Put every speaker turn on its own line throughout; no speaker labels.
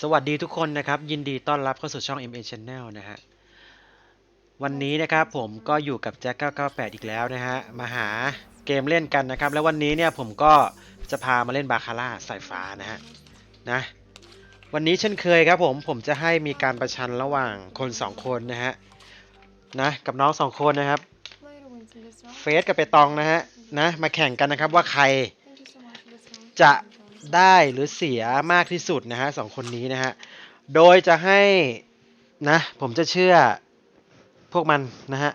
สวัสดีทุกคนนะครับ ยินดีต้อนรับเข้าสู่ช่อง MA Channel นะฮะวันนี้นะครับผมก็อยู่กับแจ็ค998 อีกแล้วนะฮะมาหาเกมเล่นกันนะครับ แล้ววันนี้เนี่ยผมก็จะพามาเล่นบาคาร่าสายฟ้านะฮะนะวันนี้เช่นเคยครับผมผมจะให้มีการประชันระหว่างคนสองคนนะฮะนะกับน้องสองคนนะครับเฟสกับเปตองนะฮะนะมาแข่งกันนะครับว่าใครจะ ได้หรือเสียมากที่สุดนะฮะสองคนนี้นะฮะ โดยจะให้นะผมจะเชื่อพวกมันนะฮะ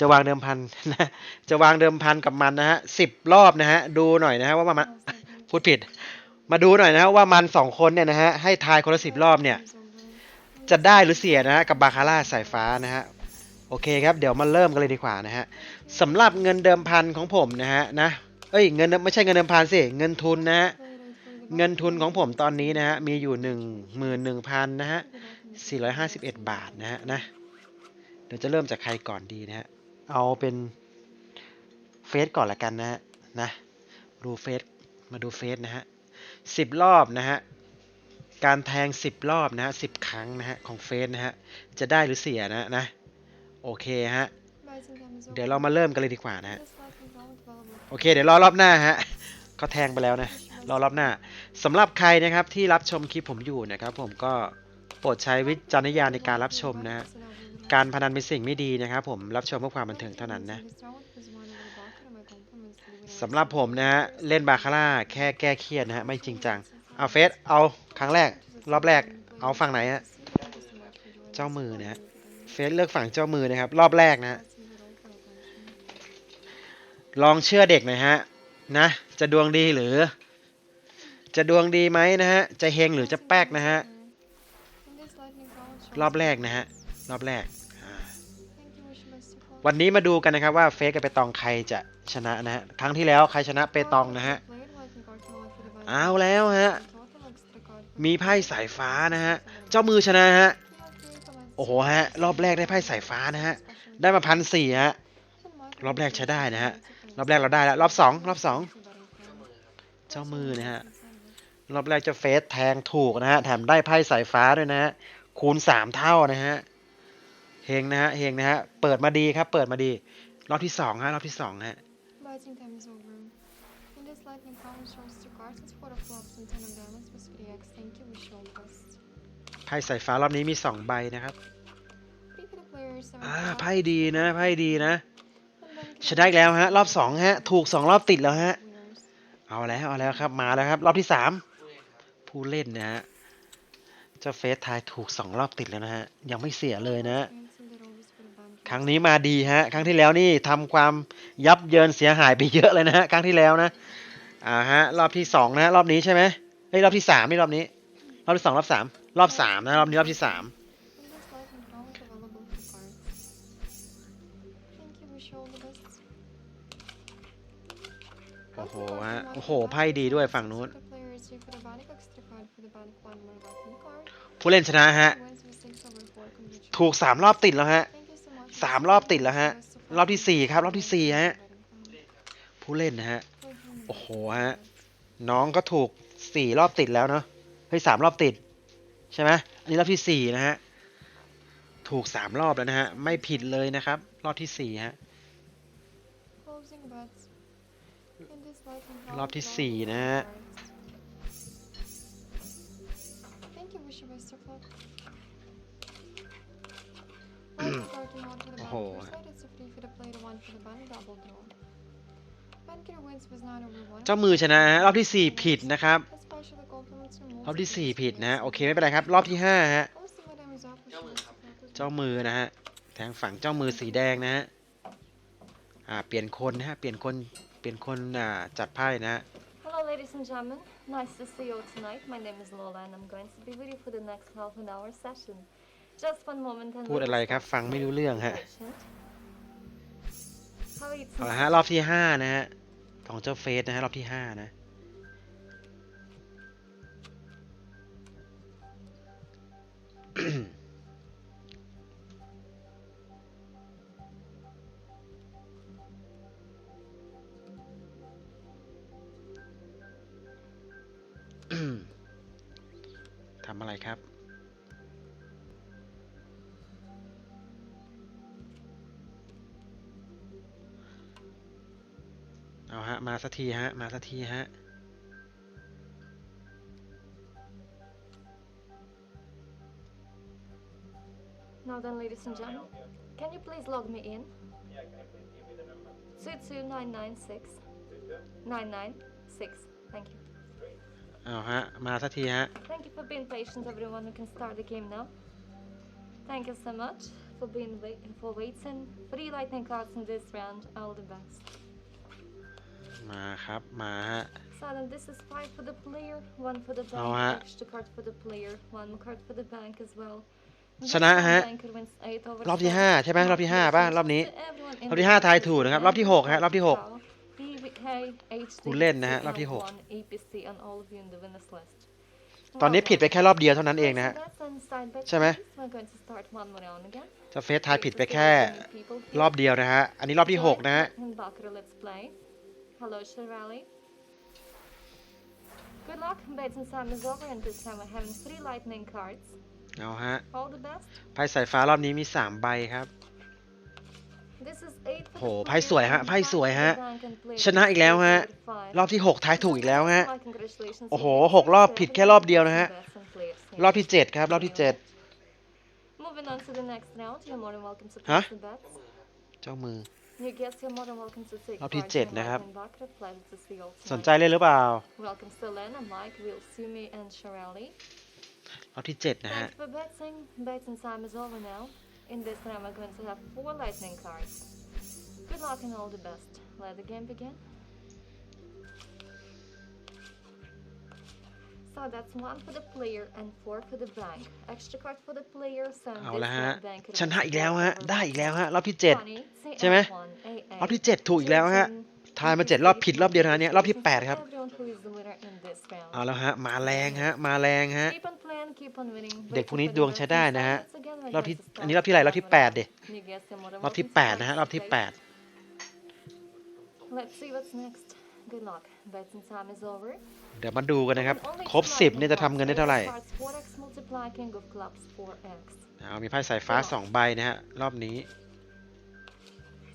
จะวางเดิมพันนะจะวางเดิมพันกับมันนะฮะสิบรอบนะฮะดูหน่อยนะฮะว่ามันพูดผิด มาดูหน่อยนะฮะว่ามันสองคนเนี่ยนะฮะให้ทายคนละสิบรอบเนี่ยจะได้หรือเสียนะฮะกับบาคาร่าสายฟ้านะฮะโอเคครับเดี๋ยวมาเริ่มกันเลยดีกว่านะฮะสำหรับเงินเดิมพันของผมนะฮะนะเอ้ยเงินไม่ใช่เงินเดิมพันสิเงินทุนนะฮะ เงินทุนของผมตอนนี้นะฮะมีอยู่หนึ่งหมื่นหนึ่งพันนะฮะสี่ร้อยห้าสิบเอ็ดบาทนะฮะนะเดี๋ยวจะเริ่มจากใครก่อนดีนะฮะเอาเป็นเฟสก่อนละกันนะฮะนะดูเฟสมาดูเฟสนะฮะสิบรอบนะฮะการแทงสิบรอบนะฮะสิบครั้งนะฮะของเฟสนะฮะจะได้หรือเสียนะนะโอเคฮะเดี๋ยวเรามาเริ่มกันเลยดีกว่านะฮะโอเคเดี๋ยวรอรอบหน้าฮะเขาแทงไปแล้วนะรอรอบหน้า สำหรับใครนะครับที่รับชมคลิปผมอยู่นะครับ ผมก็โปรดใช้วิจารณญาณในการรับชมนะฮะการพนันเป็นสิ่งไม่ดีนะครับ ผมรับชมเพื่อความบันเทิงเท่านั้นนะสำหรับผมนะฮะเล่นบาคาร่าแค่แก้เครียดนะฮะไม่จริงจังเอาเฟสเอาครั้งแรก รอบแรก เอาฝั่งไหนฮะเจ้ามือนะฮะเฟสเลือกฝั่งเจ้ามือนะครับ รอบแรกนะฮะลองเชื่อเด็กหน่อยฮะนะ จะดวงดีหรือ จะดวงดีไหมนะฮะ จะเฮงหรือจะแป๊กนะฮะ รอบแรกนะฮะ รอบแรก วันนี้มาดูกันนะครับว่าเฟสกับเปตองใครจะชนะนะฮะ ครั้งที่แล้วใครชนะเปตองนะฮะ เอาแล้วฮะ มีไพ่สายฟ้านะฮะ เจ้ามือชนะฮะ โอ้โหฮะ รอบแรกได้ไพ่สายฟ้านะฮะ ได้มาพันสี่ฮะ รอบแรกใช้ได้นะฮะ รอบแรกเราได้แล้ว รอบสอง รอบสอง เจ้ามือนะฮะ รอบแรกจะเฟสแทงถูกนะฮะ แถมได้ไพ่สายฟ้าด้วยนะฮะ คูณสามเท่านะฮะ เฮงนะฮะ เฮงนะฮะ เปิดมาดีครับ เปิดมาดี รอบที่สองฮะ รอบที่สองฮะ
Biting time is over. In this lightning round, shows two cards with four of clubs and ten of diamonds with 3x. Thank you, wish you all the best.
ไพ่สายฟ้ารอบนี้มีสองใบนะครับ
Three for the players, seven
อ่า
for
ไพ่
clubs,
ดีนะ ไพ่ดีนะ
and then
ชนะอีกแล้วฮะ รอบสองฮะ ถูกสองรอบติดแล้วฮะ
winners.
เอาแล้ว เอาแล้วครับ มาแล้วครับ รอบที่สาม ผู้เล่นนะฮะ เจ้าเฟสทายถูกสองรอบติดแล้วนะฮะ ยังไม่เสียเลยนะฮะ
Fancy that always put a band
ครั้งนี้มาดีฮะ ครั้งที่แล้วนี่ทำความยับเยินเสียหายไปเยอะเลยนะฮะ ครั้งที่แล้วนะ อ่าฮะ รอบที่สองนะรอบนี้ใช่ไหมเฮ้ยรอบที่สามไม่รอบนี้ รอบที่สองรอบสามรอบสามนะ รอบนี้รอบที่สาม
In this lightning round, available two cards. Thank you, wish you all the best.
โอ้โหฮะ โอ้โห ไพ่ดีด้วยฝั่งนู้น ผู้เล่นชนะฮะ
Wins with six over four. Congratulations.
ถูกสามรอบติดแล้วฮะ
Thank you so much.
สามรอบติดแล้วฮะ รอบที่สี่ครับ รอบที่สี่ฮะ ผู้เล่นนะฮะ โอ้โหฮะ น้องก็ถูกสี่รอบติดแล้วเนาะ เฮ้ยสามรอบติด ใช่ไหมอันนี้รอบที่สี่นะฮะ ถูกสามรอบแล้วนะฮะ ไม่ผิดเลยนะครับ รอบที่สี่ฮะ
Closing bets. In this lightning
รอบ
round,
ที่
available
สี่
two
นะฮะ
with nine over one.
เจ้ามือชนะฮะรอบที่สี่ผิดนะครับ
Especially compliments your
รอบที่
most
สี่ผิดนะฮะโอ
appreciated.
เคไม่เป็นไรครับ รอบที่ห้าฮะ
I'll see what I'm is up, wish you best of luck.
เจ้ามือนะฮะแทงฝั่งเจ้ามือสีแดงนะฮะ อ่า เปลี่ยนคนนะฮะ เปลี่ยนคน เปลี่ยนคน อ่า จัดไพ่นะฮะ
Hello, ladies and gentlemen. Nice to see you tonight. My name is Lola, and I'm going to be with you for the next half an hour session. Just one moment, and
พูดอะไรครับ ฟังไม่รู้เรื่องฮะ
patient. How are you
เอาละ
tonight?
ฮะ รอบที่ห้านะฮะ ของเจ้าเฟสนะฮะ รอบที่ห้านะ ทำอะไรอะไรครับ ฮะ มาสักทีฮะ มาสักทีฮะ
Now then, ladies and gentlemen, can you please log me in? Two two nine nine six nine nine six. Thank you.
เอาฮะ มาสักทีฮะ
Thank you for being patient, everyone. We can start the game now. Thank you so much for being wait for waiting. Three lightning cards in this round. All the best.
มาครับมาฮะ
So then this is five for the player, one for the bank,
Alright.
extra card for the player, one card for the bank as well.
ชนะฮะ
Banker wins eight over
รอบที่
seven.
ห้าใช่ไหมรอบที่ห้าป่ะ รอบนี้
To everyone in
รอบ
the
ที่ห้าทาย
group,
ถูกนะครับ รอบที่หกฮะ รอบที่หก
PVK, HD,
คุณเล่นนะฮะรอบที่หก
CL1, APC, and all of you in the winners list.
ตอนนี้
Well
ผิดไป
done.
แค่รอบเดียวเท่านั้นเองนะฮะ
So that's on side bet
ใช่ไหม
please. We're going to start one more round again.
จะเฟซทายผิดไป
Please
แค่
see how many people here.
รอบเดียวนะฮะ อันนี้รอบที่หกนะฮะ
And Bakra, let's play. Hello, Shirali. Good luck. Bates and Sam is over, and this time we're having three lightning cards.
เอาฮะ
All the best.
ไพ่สายฟ้ารอบนี้มีสามใบครับ
This is eight for
โห
the
ไพ่
player
สวยฮะ
and
ไพ่
five
สวย
for the
ฮะ
bank and player
ชนะอีกแล้วฮะ
five.
รอบที่หกทายถูกอีกแล้วฮะ
My congratulations
โอ้โห
to you.
หกรอบผิดแค่รอบเดียวนะฮะ
Best and players here.
รอบที่เจ็ดครับ รอบที่เจ็ด
Moving on to the next round, you're more than welcome to
Huh?
place the bets.
เจ้ามือ
New guests, you're more than welcome to take
รอบที่
part
เจ็ด
in
นะครับ
Lightning Bakra. Pleasure to see you all
สน
tonight.
ใจเล่นหรือเปล่า
Welcome Selena, Mike, Will, Sumi, and Shirley.
รอบที่เจ็ดนะฮะ
Thanks for betting. Betting time is over now. In this round, we're going to have four lightning cards. Good luck and all the best. Let the game begin. So that's one for the player and four for the bank. Extra card for the player. So in
เอา
this
ละฮะ
round, banker
ชนะ
wins
อีกแล้วฮะ
four
ได้อีกแล้ว
over
ฮะ รอบที่เจ็ด
Funny,
ใช่ไหม
CL1, AA,
รอบที่เจ็ดถูกอีกแล้วฮะ ทายมาเจ็ดรอบผิดรอบเดียวเท่านั้นเนี่ย รอบที่แปดครับ
Everyone who is the winner in this round.
เอาแล้วฮะ มาแรงฮะ มาแรงฮะ
Keep on playing, keep on winning.
เด็ก
Wait
พวกนี้
for
ด
the
วงใช้ได้นะฮะ
best again, we're
รอบที่
going to
อันนี้
start
รอบที่ไรรอบที่แปด
one
ดิ
round. New guest, you're more than
รอบที่
welcome to
แปดนะฮะ รอบที่
participate.
แปด
Let's see what's next. Good luck. Betting time is over.
เดี๋ยวมาดูกันนะครับ
And only
ครบ
two
สิบ
lightning
เนี่ยจะทำเงินได้เท่าไหร่
cards. Cards 4x multiply king of clubs 4x.
เอามีไพ่สายฟ้าสองใบนะฮะ รอบนี้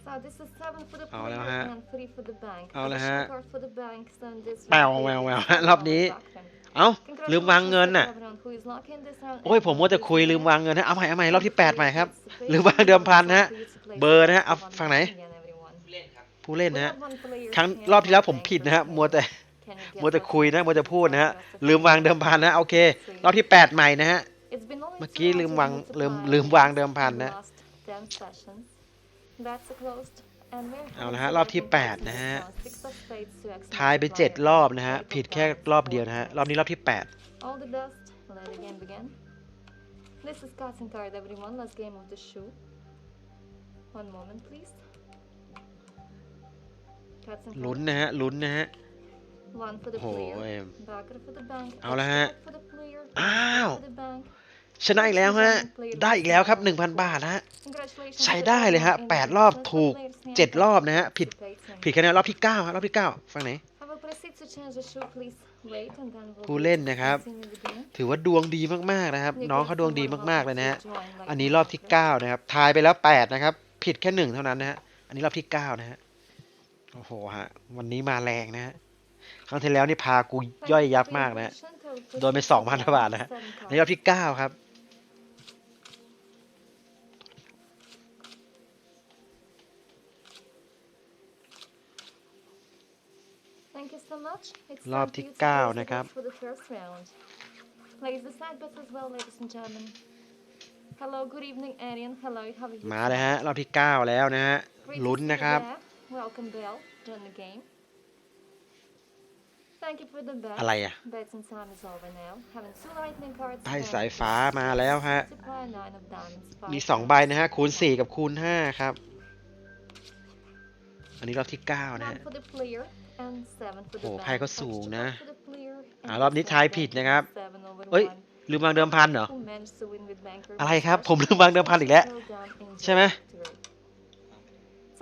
So this is seven for the
เอา
player
แล้วฮะ
and three for the bank.
เอาแล้วฮะ
Additional card for the bank. So in this
แปว
round,
แวว
player
แวว
wins
ฮะ
four
รอบนี้
back then.
เอ้า
Congratulations
ลืมวางเงิน
to
น่ะ
everyone who is lucky in this round
โอ้ย
and
ผมมัวแต่
who is
คุย
the
ลืม
winner.
วางเงินนะเอาใหม่เอาใหม่รอบที่แปดใหม่ครับ
Participate.
ลืมวางเดิมพันนะฮะ
For you to place
เบอร์นะฮะ
bets
เอา
one
ฝั่งไหน
again, everyone.
ผู้เล่น
We
นะฮะ
have one player
ครั้ง
here
รอบที่แล้ว
and
ผม
bank
ผิดนะฮะ
first
มัวแต่
Can you guess
มัวแต่
what's
คุยนะ
next?
มัวแต่พูดนะฮะ
Rest of
ลืมวางเดิมพันนะโอเค รอบที่แปดใหม่นะฮะ
It's been only
เมื่อ
two
กี้
rounds
ลืม
of
วางลืม
multiplying
ลืมวางเดิมพัน
in the
นะ
last 10 sessions. That's closed. And we're
เอา
having
ละฮะ
some
รอบที่
lightning
แปด
cards in
นะ
this
ฮะ
round. Six of spades, two X
ทายไปเจ็ด
multiplier,
รอบนะฮะ
eight of
ผิดแค่
diamonds,
รอบเดียวนะฮะ
four
รอบนี้รอบที่แปด
All the best. Let the game begin. This is cards and card, everyone. Last game of the show. One moment, please. Cards and
ลุ้น
card.
นะฮะลุ้นนะฮะ
One for the
โอ้โห
player. Backer for the bank.
เอาละฮะ
extra card for the player,
อ้าว
for the bank.
ชนะอีกแล้วฮะ ได้อีกแล้วครับ 1,000 บาทนะฮะ
Congratulations
ใช้
to
ได้เลยฮะ
everyone in
แปด
the
รอบ
business
ถูก
players here
เจ็ด
and
รอบนะฮะ ผิด
participating.
ผิดแค่นั้นรอบที่เก้าฮะรอบที่เก้าฝั่งไหน
I will proceed to change the shoe, please. Wait and then we'll
ผู้เล่นนะครับ
continue the game.
ถือว่าดวงดีมากๆนะครับ
You
น้อง
get
เขาดวง
some
ดี
more
มากๆ
welcome
เลยนะฮะ
to join like
อันนี้รอบที่
Minecraft.
เก้านะครับ ทายไปแล้วแปดนะครับ ผิดแค่หนึ่งเท่านั้นนะฮะ อันนี้รอบที่เก้านะฮะ โอ้โหฮะ วันนี้มาแรงนะฮะ ครั้งที่แล้วนี่พากู
Thank
ย่อย
you for
ยับ
being
มากนะฮะ
patient. I will
โดนไป
proceed to
2,000
seven
บาทนะฮะ
cards.
อันนี้รอบที่เก้าครับ
Thank you so much. It's
รอบ
time for
ที่
you to
เก้า
place the
นะครับ
bets for the first round. Place the side bets as well, ladies and gentlemen. Hello, good evening, Arian. Hello, how are you?
มาเลยฮะ รอบที่เก้าแล้วนะฮะ
Greetings
ลุ้น
to you
นะครับ
there. Welcome, Bell. Join the game. Thank you for the bet.
อะไรอะ
Betting time is over now. Having two lightning cards.
ไพ่
and
สายฟ้ามาแล้วฮะ
multiply nine of diamonds,
มี
five
สองใบนะฮะ คูณสี่กับคูณห้าครับ อันนี้รอบที่เก้านะ
One
ฮะ
for the player and seven for the
โอ้
bank.
ไพ่ก็สูง
Extra
นะ
card for the player and
อ่ารอบนี้
extra
ทาย
card
ผิด
for
นะครับ
seven over
เอ้ย
one.
ลืมวางเดิมพันเหรอ
Who managed to win with banker
อะไรครับ
Mustache
ผมลืมวางเดิมพันอีกแล้ว
Well done, enjoy
ใช่ไหม
victory. Time
วาง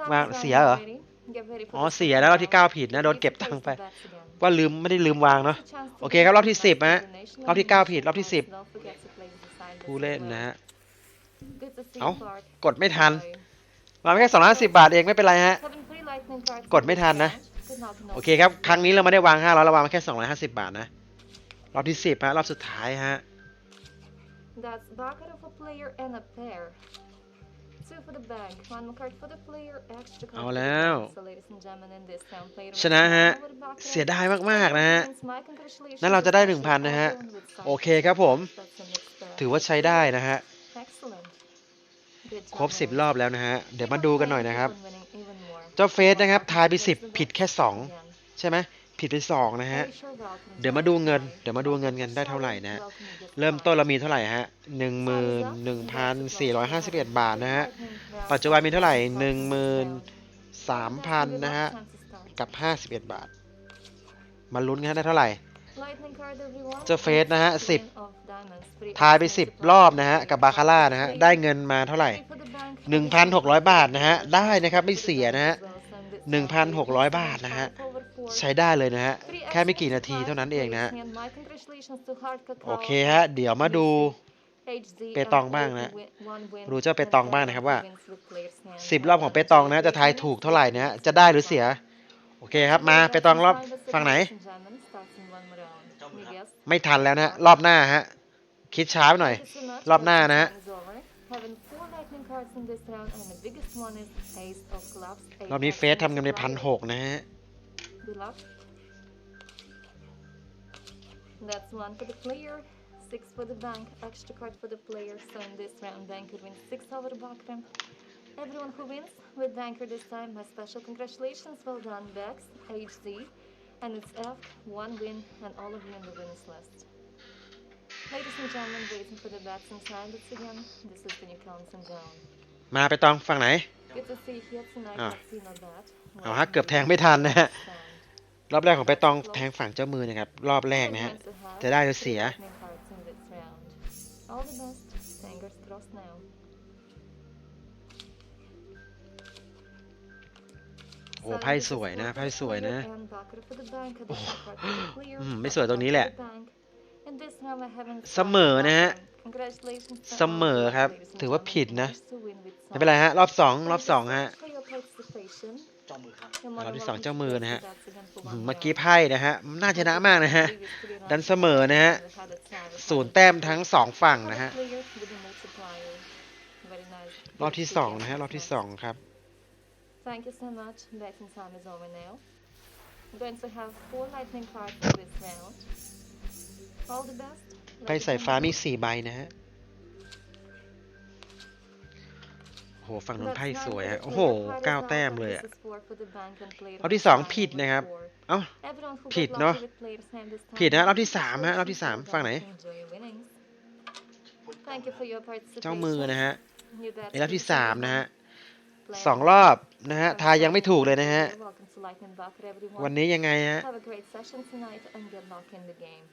is running
เสียเหรอ
already. Get ready for
อ๋อ
the
เสีย
second
นะรอบที่
round.
9ผิดนะโดน
Please
เก็บ
place
ตังค์ไป
the bets again.
ว่าลืมไม่ได้ลืมวางเนาะ
It's a chance to
โอเคครับรอบที่
get
10ฮะ
donation
รอบที่
and
9ผิดรอบที่
Don't
10
forget to place the sign
ผู้
bets
เล่น
as well.
นะฮะ
Good to see you,
Áo,
Clark.
กดไม่ทัน
Bye.
วางไปแค่250 บาทเองไม่เป็นไรฮะ
Having three lightning cards
กดไม่ทันนะ
in this round. Good luck in all
โอเคครับครั้งนี้เราไม่ได้วาง500เราวางมาแค่250 บาทนะรอบที่ 10ฮะรอบสุดท้ายฮะ เอา
for the
แล้ว
bank. So ladies and gentlemen, in this round, player
ชนะฮะ
over the bucket.
เสียดายมาก ๆ นะฮะ
My congratulations
นั่นเราจะได้
to
1,000 นะฮะ
everyone with some
โอเคครับผม
That's the next step.
ถือว่าใช้ได้นะฮะ
Excellent. Good
ครบ
job,
10
Mary.
รอบแล้วนะฮะ เดี๋ยวมาดูกันหน่อยนะครับ
Keep on winning even more.
เจ้าเฟสนะครับ ทายไป
Place the
10 ผิด
bets
แค่2
again.
ใช่ไหม ผิดไป2นะฮะ
Very sure welcome
เดี๋ยว
to
มาดูเงิน
Mumbai.
เดี๋ยวมาดูเงินกันได้เท่าไหร่นะฮะ
Welcome to this
เริ่ม
round.
ต้นเรามีเท่าไหร่ฮะ11,451บาทนะฮะ ปัจจุบันมีเท่าไหร่13,000นะฮะ กับ51บาท มาลุ้นกันได้เท่าไหร่เจ้าเฟสนะฮะ10ทายไป10รอบนะฮะ กับบาคาร่านะฮะ ได้เงินมาเท่าไหร่1,600บาทนะฮะ ได้นะครับไม่เสียนะฮะ1,600บาทนะฮะ ใช้ได้เลยนะฮะ แค่ไม่กี่นาทีเท่านั้นเองนะฮะ โอเคฮะ เดี๋ยวมาดูเปตองบ้างนะดูเจ้าเปตองบ้างนะครับว่า 10 รอบของเปตองนะ จะทายถูกเท่าไหร่นะฮะจะได้หรือเสีย โอเคครับ มาเปตองรอบฝั่งไหน ไม่ทันแล้วนะฮะรอบหน้าฮะ คิดช้าไปหน่อย รอบหน้านะฮะ รอบนี้เฟสทำกันไปพันหกนะฮะ
Good luck. That's one for the player, six for the bank, extra card for the player. So in this round, banker wins six over the Bakram. Everyone who wins with banker this time, my special congratulations. Well done, Bex, HZ, and it's F, one win, and all of you in the winners list. Ladies and gentlemen, waiting for the bats and silence again. This is the new counting down.
มาไปตองฝั่งไหน
Good to see you here tonight.
Ah.
Let's see no bad.
เอาฮะ เกือบแทงไม่ทันนะฮะ
Stand.
รอบแรกของไปตองแทงฝั่งเจ้ามือนะครับ รอบแรกนะฮะ จะได้หรือเสีย
All the best. Fingers crossed now.
โอ้ไพ่สวยนะ ไพ่สวยนะ
โอ้
อืมไม่สวยตรงนี้แหละ
เสมอนะฮะ
เสมอครับ ถือว่าผิดนะ ไม่เป็นไรฮะ รอบสอง รอบสองฮะ รอบที่สองเจ้ามือนะฮะอืม เมื่อกี้ไพ่นะฮะน่าชนะมากนะฮะ ดันเสมอนะฮะศูนย์แต้มทั้งสองฝั่งนะฮะ รอบที่สองนะฮะ รอบที่สองครับ
Thank you so much. Betting time is over now. I'm going to have four lightning cards in this round. All the best.
ไพ่สายฟ้ามีสี่ใบนะฮะ ฝั่งนู้นไพ่สวยฮะโอ้โหเก้าแต้มเลยอะรอบที่สองผิดนะครับ เอ้าผิดเนอะผิดนะรอบที่สามฮะรอบที่สามฝั่งไหน เจ้ามือนะฮะไอ้รอบที่สามนะฮะสองรอบนะฮะ ทายยังไม่ถูกเลยนะฮะ วันนี้ยังไงฮะ
Have a great session tonight and good luck in the game.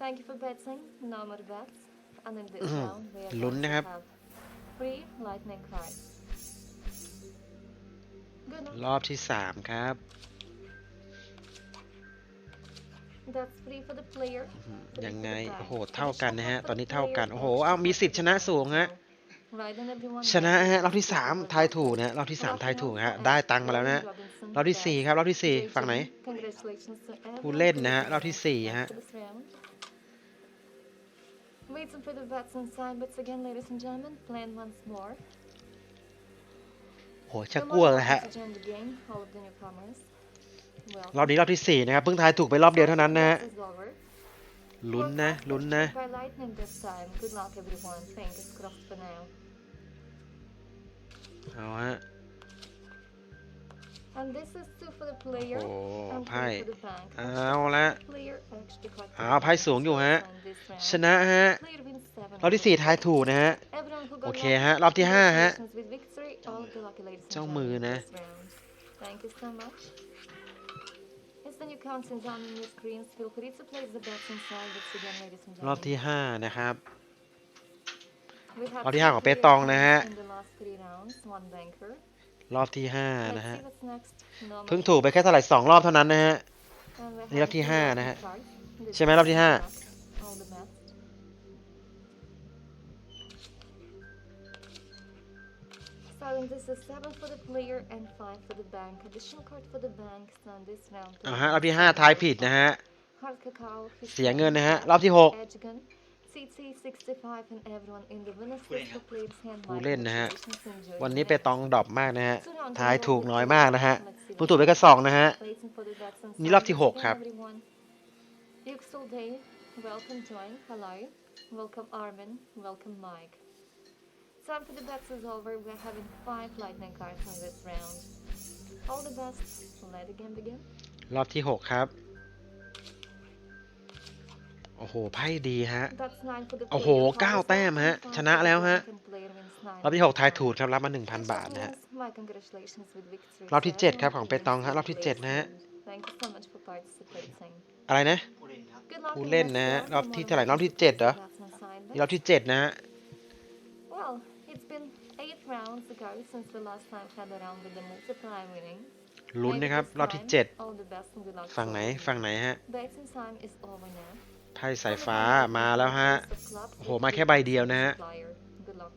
Thank you for betting. No more bets. And in this
อื้อหือ
round, we are
ลุ้น
going to
นะครับ
have three lightning cards. Good luck.
รอบที่สามครับ
That's three for the player.
อืม
three
ยัง
for
ไง
the bank.
โอ้โห เท่ากันนะฮะ
Additional
ตอนนี้
for the
เท่ากัน
player
โอ้โห
and
เอ้ามีสิทธิ์ชนะสูงฮะ
Right, and everyone
ชนะ
wins.
ฮะ รอบที่สามทายถูกนะฮะรอบที่สามทายถูกฮะ ได้ตังค์มาแล้วนะฮะรอบที่สี่ครับ รอบที่สี่ฝั่งไหน
Congratulations to
ผู้
everyone
เล่น
who
นะฮะ
wins
รอบที่สี่ฮะ
for this round. Waiting for the bets and side bets again, ladies and gentlemen. Plan once more.
โหชักกลัวเลยฮะ
To join the game, all of the newcomers.
รอบนี้รอบที่สี่นะครับ เพิ่งทายถูกไปรอบเดียวเท่านั้นนะฮะ
This is over.
ลุ้นนะ ลุ้นนะ
By lightning this time. Good luck, everyone. Fingers crossed for now.
เอาฮะ
And this is two for the player
โอ้
and
ไพ่
three for the bank.
เอาละ
Player extra card for
เอา
the
ไพ่
bank.
สูงอยู่ฮะ
And this round,
ชนะฮะ
player wins seven
รอบที่สี่ทายถูกนะฮะ
Everyone who got
โอเค
lucky,
ฮะรอบที่ห้าฮะ
congratulations with victory. All the lucky ladies and
เจ้ามือ
gentlemen
นะ
this round. Thank you so much. As the new counting down on your screens, feel free to place the bets inside bets again, ladies and
รอบ
gentlemen.
ที่ห้านะครับ
We have
รอบที่ห้า
two
ของเป
clear
ตองนะฮะ
points in the last three rounds, one banker.
รอบที่ห้า
Let's
นะฮะ
see what's next. No
เพิ่ง
money.
ถูกไปแค่เท่าไหร่สองรอบเท่านั้นนะฮะ
And we're
นี่รอบที่
having
ห้า
two
นะฮะ
cards. This
ใช่ไหม
is
รอบที่ห้า
All the best. Starting this is seven for the player and five for the bank. Additional card for the bank. Stand this round.
อ่าฮะรอบที่ห้าทายผิดนะฮะ
Hard cacao.
เสียเงินนะฮะ รอบที่หก
Edgegun, CT 65 and everyone in the winners list who played hand
ผู้เล่นนะฮะ
Congratulations, enjoy
วัน
the
นี้
day.
ไปตองดรอปมากนะฮะ
Two rounds
ทาย
involved
ถูก
with
น้อย
the
มาก
bank.
นะฮะ
Let's see
เพิ่ง
what
ถูกไปแค่สองนะฮะ
Waiting for the bets and
นี่รอบที่
signs.
หกครับ
Everyone. Yuxul Day, welcome Join, hello. Welcome Armin, welcome Mike. Time for the bets is over. We're having five lightning cards in this round. All the best. Let the game begin.
รอบที่หกครับโอ้โห ไพ่ดีฮะ
That's nine for the
โอ้โห
player.
เก้า
Highest
แต้ม
score
ฮะ
five
ชนะ
for the
แล้วฮะ
bank and player wins nine
รอบที่หกทายถูกครับ รับมาหนึ่งพันบาทนะฮะ
My congratulations with victory.
รอบที่เจ็ดครับของเปตองฮะ รอบที่เจ็ดนะฮะ
Thank you so much for participating.
อะไรนะ
Good luck
ผู้
in
เล่น
this
นะฮะ
round.
รอบที่
Tomorrow
เท่าไหร่ รอบที่
we'll
เจ็ดเหรอ
bets and sign
นี่รอบ
bets.
ที่เจ็ดนะฮะ
Well, it's been eight rounds ago since we last time had a round with the multiply winning.
ลุ้น
Maybe
นะครับ
this
รอบที่
time,
เจ็ด
all the best and good luck
ฝั่งไหน
to you.
ฝั่งไหนฮะ
Betting time is over now.
ไพ่สายฟ้ามาแล้วฮะ
Ace of clubs
โอ้โห
with
มาแค่ใบเดียวนะฮะ
multiplier. Good luck.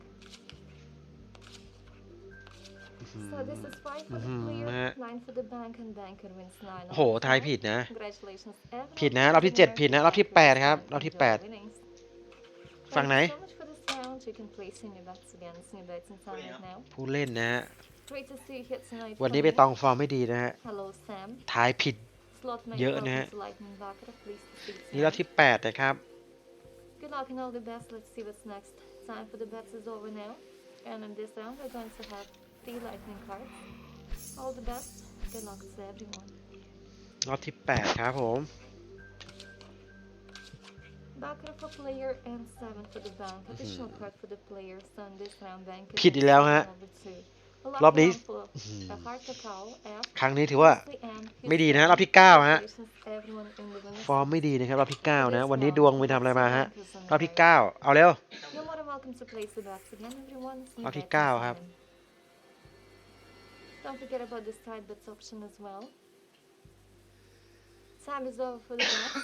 อืม
So this is five for the
อื้อหือ
player,
ฮะ
nine for the bank, and banker wins nine.
โอ้โห ทายผิดนะ
Congratulations, everyone.
ผิดนะ รอบที่เจ็ดผิดนะ รอบที่แปดครับ รอบที่แปด
Winnings.
ฝั่งไหน
Thank you so much for this round. You can place in your bets against new bets in time right now.
ผู้เล่นนะฮะ
Great to see you here tonight.
วันนี้
for
ไป
me.
ตองฟอร์มไม่ดีนะฮะ
Hello, Sam.
ทายผิด
Slot mate
เยอะนะฮะ
welcome to Lightning Bucket. Please to see
นี่รอบ
Sam.
ที่แปดนะครับ
Good luck and all the best. Let's see what's next. Time for the bets is over now. And in this round, we're going to have three lightning cards. All the best. Good luck to everyone.
รอบที่แปดครับผม
Backer for player and seven for the bank. Additional card for the player. So in this round, bank is
ผิดอีกแล้วฮะ
over two. A
รอบ
lucky
นี้
round for a hard cacao, F,
ครั้งนี้ถือว่า
Wesley, and
ไม่ดีนะ
Houston.
รอบที่เก้าฮะ
Congratulations, everyone in the winners
ฟอร์มไม่ดีนะครับรอบที่เก้า
For
นะ
this
วันนี้
round,
ดวงไปทำอะไรมาฮะ
Bankers on
รอบที่
the
เก้าเอาเร็ว
You're more than welcome to place the bets again, everyone. See
รอบที่
bets
เก้า
and
ครับ
sign. Don't forget about the side bets option as well. Time is over for the bets.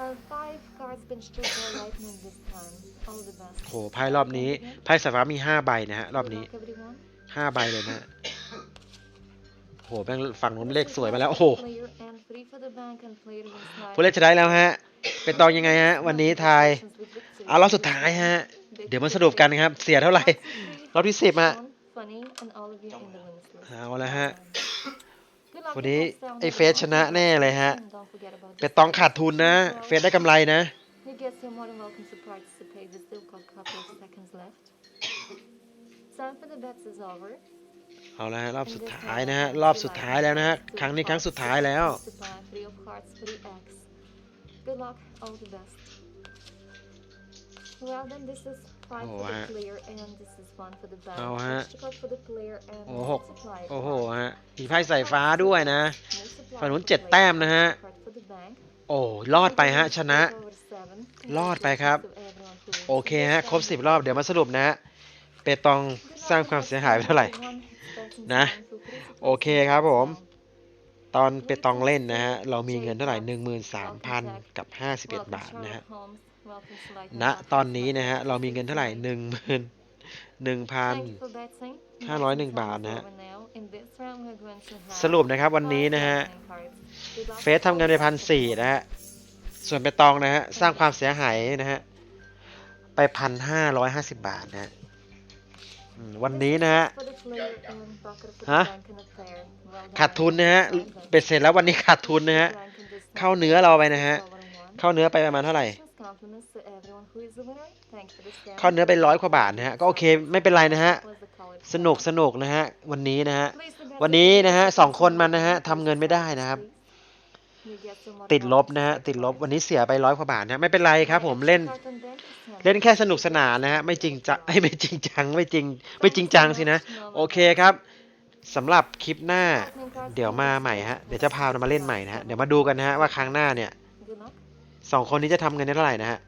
Uh, five cards been struck by lightning this time. All the best.
โหไพ่รอบนี้ไพ่สายฟ้ามีห้าใบนะฮะรอบ
Good
นี้
luck, everyone.
ห้าใบเลยนะฮะโหแม่งฝั่งนู้นเลขสวยมาแล้ว โอ้โห
Player and three for the bank and player wins nine.
ผู้เล่นจะได้แล้วฮะ เป็นตองยังไงฮะ วันนี้ทาย
Congratulations with victory.
เอารอบสุดท้ายฮะ เดี๋ยวมาสรุปกันครับ เสียเท่าไหร่ รอบที่สิบฮะ
Funny and all of you in the winners list.
เอาละฮะ
Good luck
วัน
in
นี้
this round,
ไอ้เฟส
everyone.
ชนะแน่เลยฮะ
And don't forget about
เป็น
the
ตอง
side
ขาด
bets
ทุนนะ
as well.
เฟสได้กำไรนะ
You guys are more than welcome to participate. There's still got a couple of seconds left. Time for the bets is over.
เอาละฮะรอบ
In
สุด
this
ท้าย
round,
นะฮะ
let's
รอบ
see
สุด
what
ท้ายแล้วนะฮะ
happens.
ครั้งนี้
Two
ครั้ง
cards,
สุดท้ายแล้ว
multiply, three of hearts, three X. Good luck, all the best. Well then, this is five
Oh,
for the
ฮะ
player and this is one for the bank.
เอาฮะ
Extra card for the player and
โอ้หก
multiply
โอ้โห
card.
ฮะมีไพ่สายฟ้าด้วยนะ
Multiply
ฝั่งนู้น
for
เจ็ด
player
แต้มนะฮะ
card for the bank.
โอ้รอดไปฮะชนะ
Over seven.
รอดไปครับ
Congratulations to everyone who wins.
โอเคฮะ ครบสิบรอบเดี๋ยวมาสรุปนะฮะเปตองสร้างความเสียหายไปเท่าไหร่นะ โอเคครับผม ตอนเปตองเล่นนะฮะ เรามีเงินเท่าไหร่หนึ่งหมื่นสามพันกับห้าสิบเอ็ดบาทนะฮะ ณ ตอนนี้นะฮะ เรามีเงินเท่าไหร่หนึ่งหมื่นหนึ่งพัน501 บาทนะฮะ
ส
สรุปนะครับวันนี้นะฮะ เฟสทำเงินไปพันสี่นะฮะ ส่วนเปตองนะฮะ สร้างความเสียหายนะฮะ ไปพันห้าร้อยห้าสิบบาทนะฮะอืม วันนี้นะฮะฮะขาดทุนนะฮะเบ็ดเสร็จแล้ววันนี้ขาดทุนนะฮะเข้าเนื้อเราไปนะฮะเข้าเนื้อไปประมาณเท่าไหร่เข้าเนื้อไปร้อยกว่าบาทนะฮะก็โอเคไม่เป็นไรนะฮะสนุกสนุกนะฮะวันนี้นะฮะวันนี้นะฮะสองคนมันนะฮะทำเงินไม่ได้นะครับ ติดลบนะฮะติดลบวันนี้เสียไปร้อยกว่าบาทนะไม่เป็นไรครับผมเล่นเล่นแค่สนุกสนานนะฮะไม่จริงจังไม่จริงจังไม่จริงไม่จริงจังสินะ โอเคครับสำหรับคลิปหน้าเดี๋ยวมาใหม่ฮะเดี๋ยวจะพามาเล่นใหม่นะฮะเดี๋ยวมาดูกันนะฮะว่าครั้งหน้าเนี่ยสองคนนี้จะทำเงินได้เท่าไหร่นะฮะ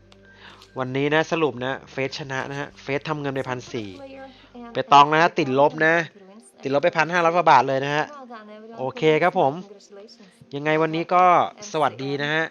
วันนี้นะสรุปนะเฟสชนะนะฮะเฟสทำเงินไปพันสี่
ไปตองนะฮะติดลบนะ ติดลบไปพันห้าร้อยกว่าบาทเลยนะฮะโอเคครับผม ยังไงวันนี้ก็สวัสดีนะฮะ